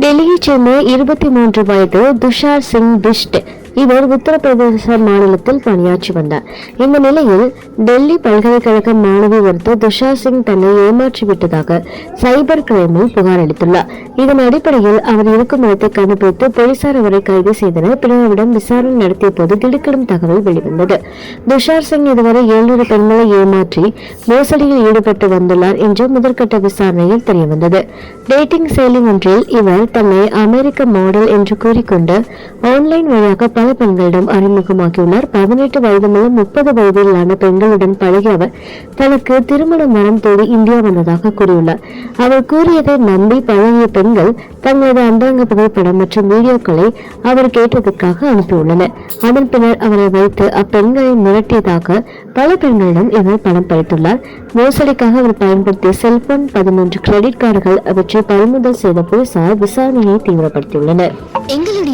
டெல்லியைச் சேர்ந்த இருபத்தி மூன்று வயது துஷார் சிங் பிஷ்ட். இவர் உத்தரப்பிரதேச மாநிலத்தில் பணியாற்றி வந்தார். இந்த நிலையில் டெல்லி பல்கலைக்கழக மாணவி ஒருத்தர் துஷா சிங் தன்னை ஏமாற்றிவிட்டதாக சைபர் கிரைமில் புகார் அளித்துள்ளார். இதன் அடிப்படையில் அவர் இருக்கும் இடத்தை கண்டுபிடித்து போலீசார் அவரை கைது செய்தனர். பிறரிடம் விசாரணை நடத்திய போது திடுக்கிடும் தகவல் வெளிவந்தது. துஷார் சிங் இதுவரை எழுநூறு பெண்களை ஏமாற்றி மோசடியில் ஈடுபட்டு வந்துள்ளார் என்று முதற்கட்ட விசாரணையில் தெரியவந்தது. டேட்டிங் செயலி ஒன்றில் இவர் தன்னை அமெரிக்க மாடல் என்று கூறிக்கொண்டு ஆன்லைன் வழியாக பல பெண்களிடம் அறிமுகமாக்கியுள்ளார் பதினெட்டு வயது முதல் முப்பது வயதிலான பெண்களுடன் பழகிய அவர் தனக்கு திருமண மரம் தேடி இந்தியா வந்ததாக கூறியுள்ளார். அவர் கூறியதை நம்பி பழகிய பெண்கள் தங்களது அந்தாங்க புகைப்படம் மற்றும் வீடியோக்களை அவர் கேட்டதற்காக அனுப்பியுள்ளனர். அதன் பின்னர் அவரை வைத்து அப்பெண்களை மிரட்டியதாக பல பெண்களிடம் இவர் பணம் பறித்துள்ளார். மோசடிக்காக அவர் பயன்படுத்திய செல்போன் பதிமூன்று கிரெடிட் கார்டுகள் அவற்றை பறிமுதல் செய்த போலீசார் விசாரணையை தீவிரப்படுத்தியுள்ளனர்.